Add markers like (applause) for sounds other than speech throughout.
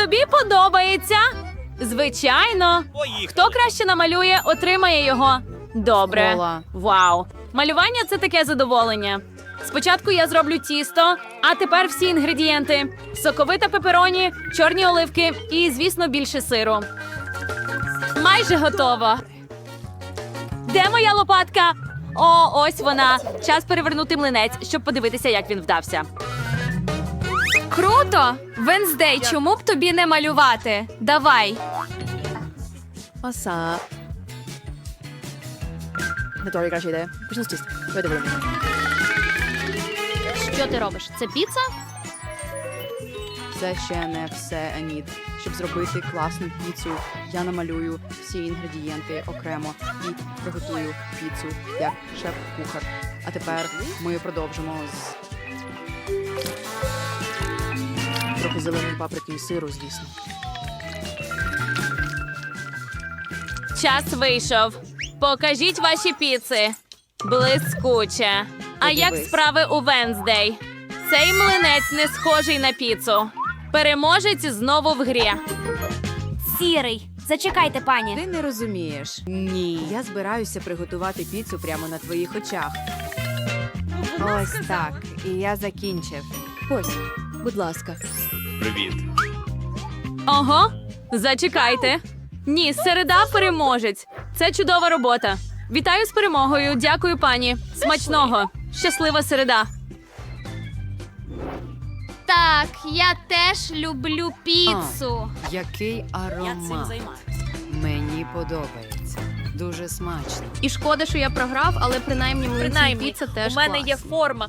Тобі подобається? Звичайно. Хто краще намалює, отримає його. Добре. Вау. Малювання це таке задоволення. Спочатку я зроблю тісто, а тепер всі інгредієнти: соковита пепероні, чорні оливки і, звісно, більше сиру. Майже готово. Де моя лопатка? О, ось вона. Час перевернути млинець, щоб подивитися, як він вдався. Круто! Венздей, чому б тобі не малювати? Давай. Оса. Не торі краща ідея. Почну з. Давай. Що ти робиш? Це піца? Це ще не все, Енід. Щоб зробити класну піцу, я намалюю всі інгредієнти окремо і приготую піцу як шеф-кухар. А тепер ми продовжимо з трохи зеленої паприки і сиру, звісно. Час вийшов. Покажіть ваші піци. Блискуче. А як справи у Венздей? Цей млинець не схожий на піцу. Переможець знову в грі. Сірий. Зачекайте, пані. Ти не розумієш. Ні, я збираюся приготувати піцу прямо на твоїх очах. Ось так. І я закінчив. Ось, будь ласка. Привіт. Ого, зачекайте. Ні, середа переможець. Це чудова робота. Вітаю з перемогою. Дякую, пані. Смачного. Щаслива середа. Так, я теж люблю піцу. Який аромат. Мені подобається. Дуже смачно. І шкода, що я програв, але принаймні млинці і піца теж у мене клас. є форма.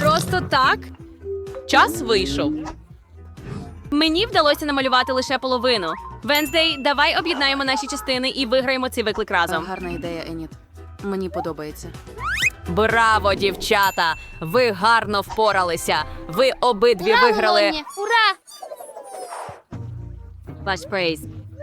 Просто так. Час вийшов. Мені вдалося намалювати лише половину. Венздей, давай об'єднаємо наші частини і виграємо цей виклик разом. Гарна ідея, Еніт. Мені подобається. Браво, дівчата! Ви гарно впоралися. Ви обидві виграли. Ура! Ваш прейз.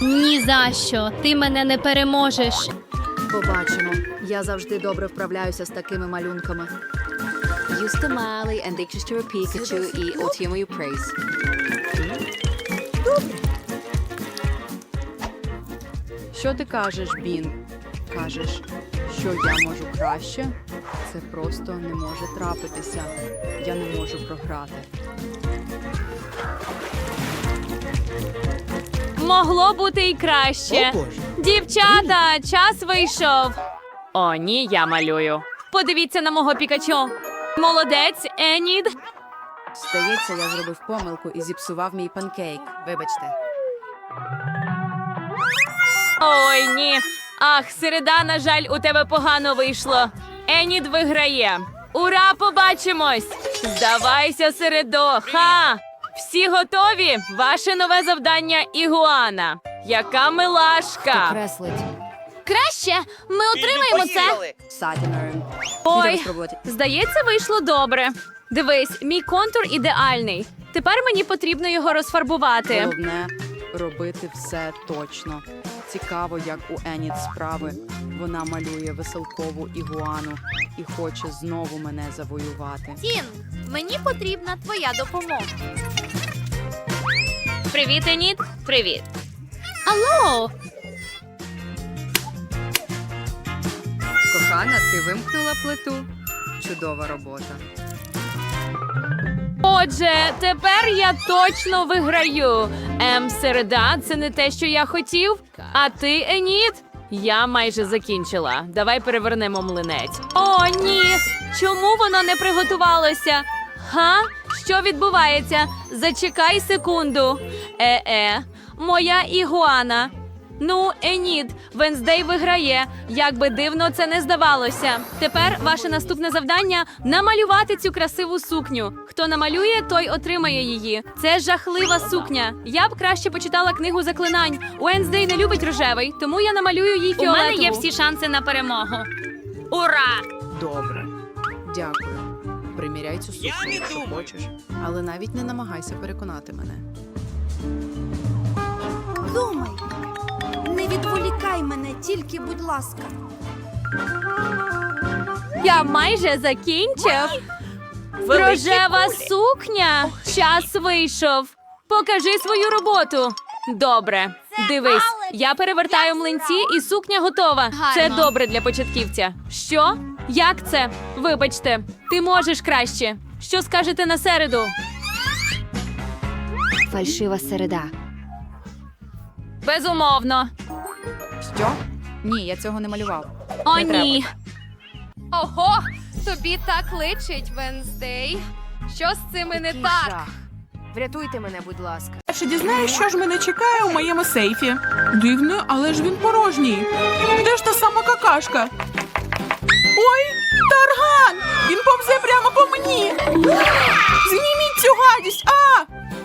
Ні за що. Ти мене не переможеш. Побачимо. Я завжди добре вправляюся з такими малюнками. Юста Малі, ендикчищева Пікачу і отримую прейс. Що ти кажеш, Бін? Кажеш, що я можу краще? Це просто не може трапитися. Я не можу програти. Могло бути і краще. Дівчата, час вийшов. О, ні, я малюю. Подивіться на мого пікачу. Молодець, Енід. Здається, я зробив помилку і зіпсував мій панкейк. Вибачте. Ой, ні. Ах, середа, на жаль, у тебе погано вийшло. Енід виграє. Ура, побачимось! Здавайся, середо. Ха! Всі готові? Ваше нове завдання Ігуана. Яка милашка! Креслить. Краще ми отримаємо це. Ой, здається, вийшло добре. Дивись, мій контур ідеальний. Тепер мені потрібно його розфарбувати. Головне робити все точно. Цікаво, як у Еніт справи. Вона малює веселкову ігуану і хоче знову мене завоювати. Тін, мені потрібна твоя допомога. Привіт, Енід. Привіт. Алло, Кохана, ти вимкнула плиту. Чудова робота. Отже, тепер я точно виграю. Ем, середа, це не те, що я хотів. А ти, Еніт? Я майже закінчила. Давай перевернемо млинець. О, ні! Чому воно не приготувалося? Га? Що відбувається? Зачекай секунду. Е-е, моя ігуана. Ну, Еніт, Венздей виграє. Як би дивно це не здавалося. Тепер ваше наступне завдання намалювати цю красиву сукню. Хто намалює, той отримає її. Це жахлива сукня. Я б краще почитала книгу заклинань. Уенздей не любить рожевий, тому я намалюю їй У мене є всі шанси на перемогу. Ура! Добре. Дякую. Приміряй цю сукню, якщо хочеш. Але навіть не намагайся переконати мене. Відволікай мене, тільки, будь ласка. Я майже закінчив. Рожева сукня. Час вийшов. Покажи свою роботу. Добре, дивись, я перевертаю млинці, і сукня готова. Це добре для початківця. Що? Як це? Вибачте, ти можеш краще. Що скажете на середу? Фальшива середа. Безумовно. Що? Ні, я цього не малював. О, Не треба. Ого, тобі так личить, Венздей. Що з цими не так? Жах. Врятуйте мене, будь ласка. Чи дізнаюсь, що ж мене чекає у моєму сейфі? Дивно, але ж він порожній. Де ж та сама какашка? Ой, тарган! Він повзе прямо по мені. Зніміть цю гадість! А!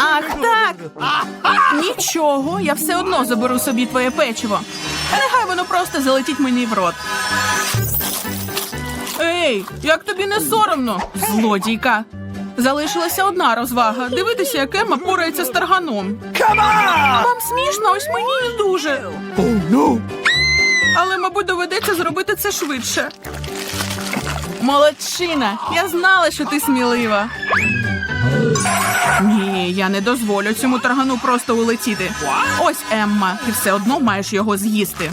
Ах, так. Нічого, я все одно заберу собі твоє печиво. Нехай воно просто залетить мені в рот. Ей, як тобі не соромно, злодійка. Залишилася одна розвага дивитися, як Емма порається з тарганом. Вам смішно, ось мені не дуже. Але, мабуть, доведеться зробити це швидше. Молодчина, я знала, що ти смілива. Ні, я не дозволю цьому таргану просто улетіти. Ось Емма, ти все одно маєш його з'їсти.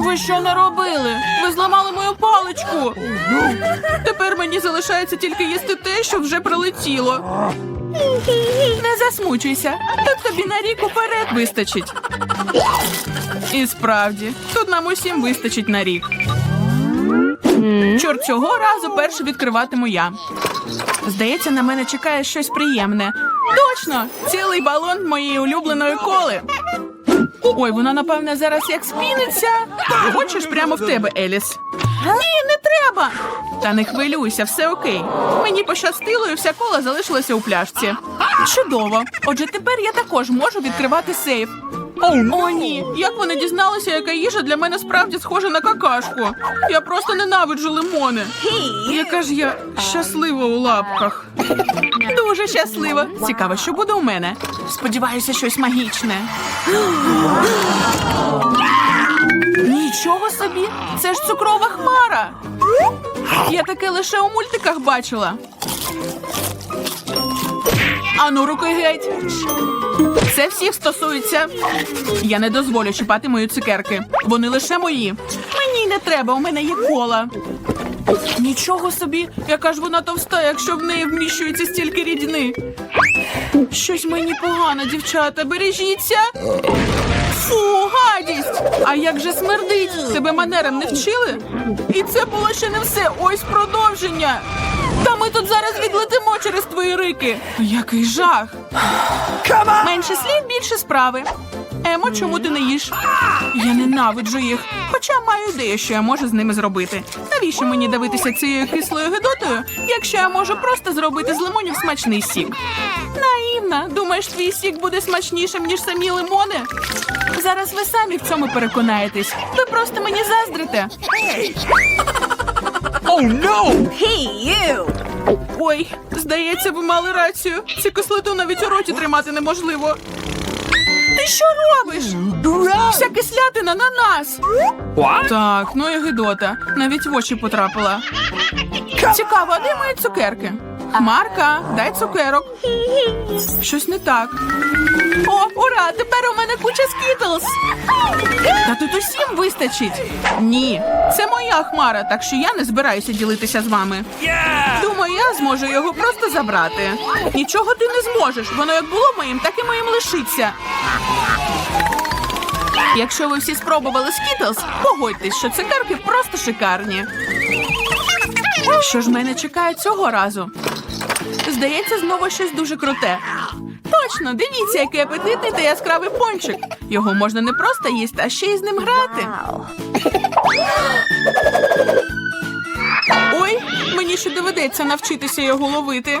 Ви що наробили? Ви зламали мою паличку. Тепер мені залишається тільки їсти те, що вже прилетіло. Не засмучуйся. Тут тобі на рік уперед вистачить. І справді, тут нам усім вистачить на рік. Чорт цього разу перше відкриватиму я. Здається, на мене чекає щось приємне. Точно! Цілий балон моєї улюбленої коли. Ой, вона, напевне, зараз як спіниться. Хочеш прямо в тебе, Еліс. Ні, не треба. Та не хвилюйся, все окей. Мені пощастило, і вся кола залишилася у пляшці. Чудово. Отже, тепер я також можу відкривати сейф. О, ні. Як вони дізналися, яка їжа для мене справді схожа на какашку? Я просто ненавиджу лимони. Яка ж я щаслива у лапках. Дуже щаслива. Цікаво, що буде у мене. Сподіваюся, щось магічне. Нічого собі! Це ж цукрова хмара. Я таке лише у мультиках бачила. Ану, руки геть. Це всіх стосується. Я не дозволю чіпати мої цукерки. Вони лише мої. Мені не треба, у мене є кола. Нічого собі, яка ж вона товста, якщо в неї вміщується стільки рідини. Щось мені погано, дівчата, бережіться. Фу, гадість! А як же смердить? Тебе манерам не вчили? І це було ще не все. Ось продовження. Та ми тут зараз відлетимо через твої рики. Який жах. Менше слів, більше справи. Емо, чому ти не їш? Я ненавиджу їх. Хоча маю ідею, що я можу з ними зробити. Навіщо мені дивитися цією кислою гидотою, якщо я можу просто зробити з лимонів смачний сік? Наївна, думаєш, твій сік буде смачнішим, ніж самі лимони? Зараз ви самі в цьому переконаєтесь. Ви просто мені заздрите. (laughs) Ой, здається, ви мали рацію. Цю кислоту навіть у роті тримати неможливо. Що робиш? Вся кислятина на нас. Так, ну і гидота. Навіть в очі потрапила. Цікаво, а де мої цукерки? Марка, дай цукерок. Щось не так. О, ура! Тепер у мене куча скітлс. Та тут усім вистачить. Ні, це моя хмара, так що я не збираюся ділитися з вами. Думаю, я зможу його просто забрати. Нічого ти не зможеш. Воно як було моїм, так і моїм лишиться. Якщо ви всі спробували скітлс, погодьтесь, що цукерки просто шикарні. Що ж мене чекає цього разу? Здається, знову щось дуже круте. Точно, дивіться, який апетитний та яскравий пончик. Його можна не просто їсти, а ще й з ним грати. Ой, мені ще доведеться навчитися його ловити.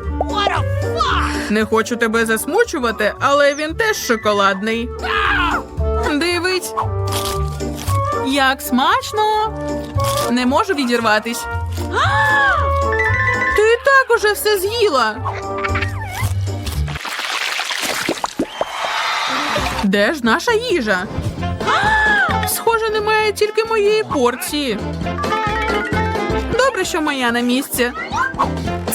Не хочу тебе засмучувати, але він теж шоколадний. Дивись. Як смачно. Не можу відірватись. Ти так уже все з'їла. Де ж наша їжа? Схоже, немає тільки моєї порції. Добре, що моя на місці.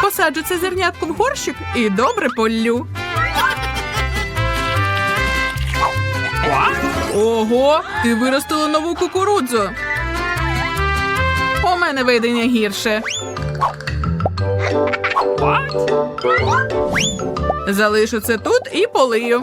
Посаджу це зернятко горщик і добре поллю. Ого, ти виростила нову кукурудзу. У мене видення гірше. Залишу це тут і полию.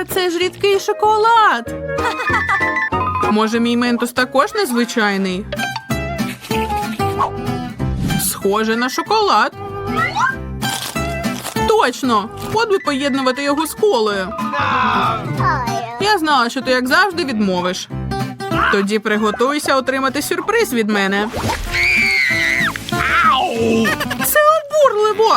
Та це ж рідкий шоколад. Може, мій ментос також незвичайний? Схоже на шоколад. Точно! От би поєднувати його з колою. Я знала, що ти як завжди відмовиш. Тоді приготуйся отримати сюрприз від мене. Це обурливо.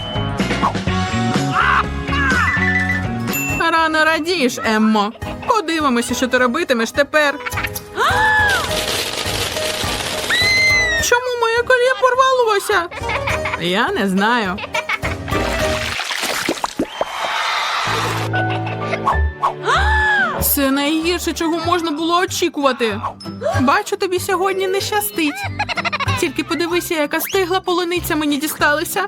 Рано радієш, Еммо. Подивимося, що ти робитимеш тепер. Чому моє коліє порвалося? Я не знаю. Це найгірше, чого можна було очікувати. Бачу, тобі сьогодні не щастить. Тільки подивися, яка стигла полуниця мені дісталася.